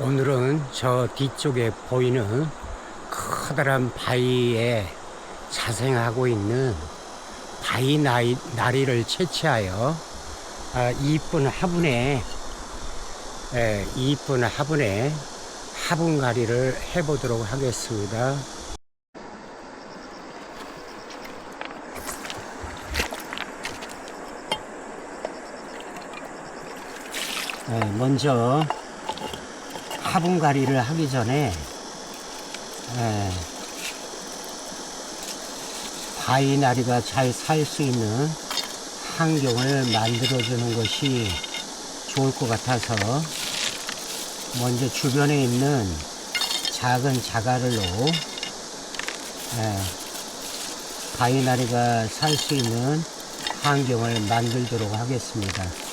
오늘은 저 뒤쪽에 보이는 커다란 바위에 자생하고 있는 바위 나이, 나리를 채취하여 아, 이쁜 화분에 예, 이쁜 화분에 화분가리를 해보도록 하겠습니다. 예, 먼저 화분가리를 하기 전에 예, 바위나리가 잘 살 수 있는 환경을 만들어주는 것이 좋을 것 같아서 먼저 주변에 있는 작은 자갈로 예, 바위나리가 살 수 있는 환경을 만들도록 하겠습니다.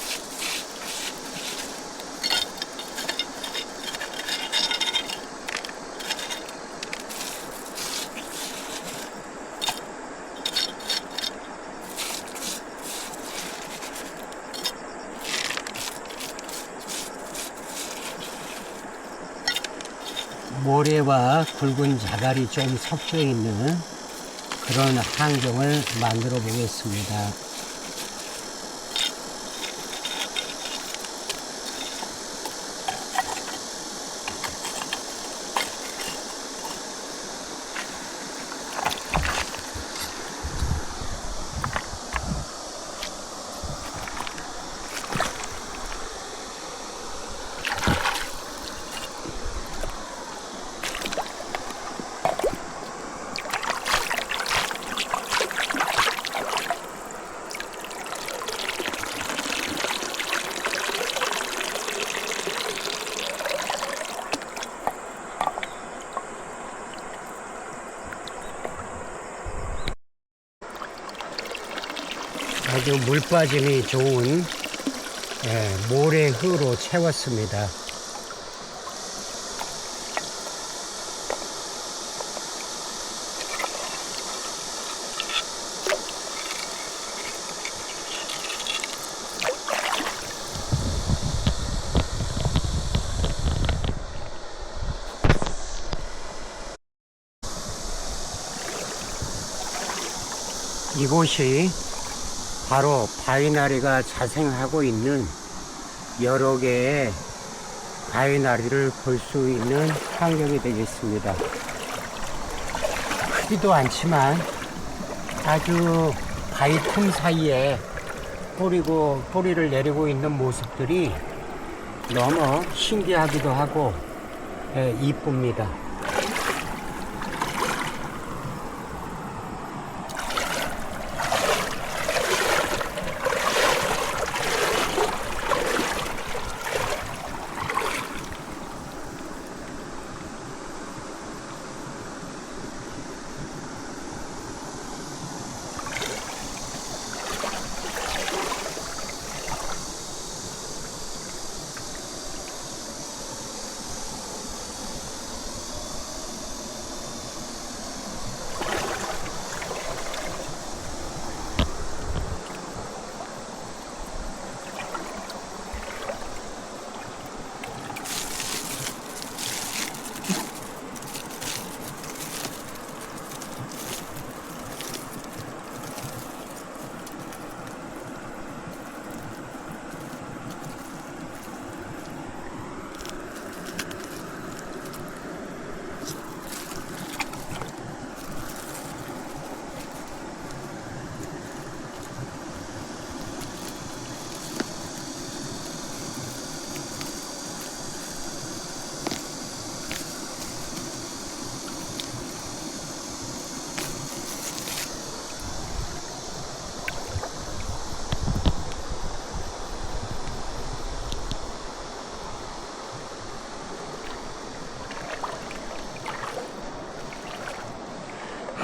모래와 굵은 자갈이 좀 섞여 있는 그런 환경을 만들어 보겠습니다. 아주 물 빠짐이 좋은 예, 모래흙으로 채웠습니다. 이곳이 바로 바위나리가 자생하고 있는 여러 개의 바위나리를 볼 수 있는 환경이 되겠습니다. 크지도 않지만 아주 바위 틈 사이에 뿌리고 뿌리를 내리고 있는 모습들이 너무 신기하기도 하고 예, 이쁩니다.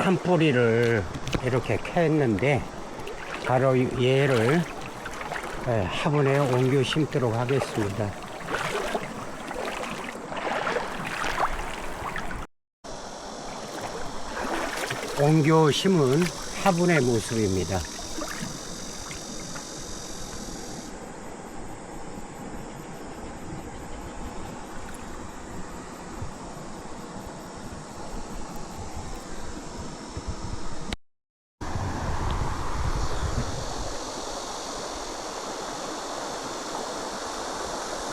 한 뿌리를 이렇게 캤는데 바로 얘를 예, 화분에 옮겨 심도록 하겠습니다. 옮겨 심은 화분의 모습입니다.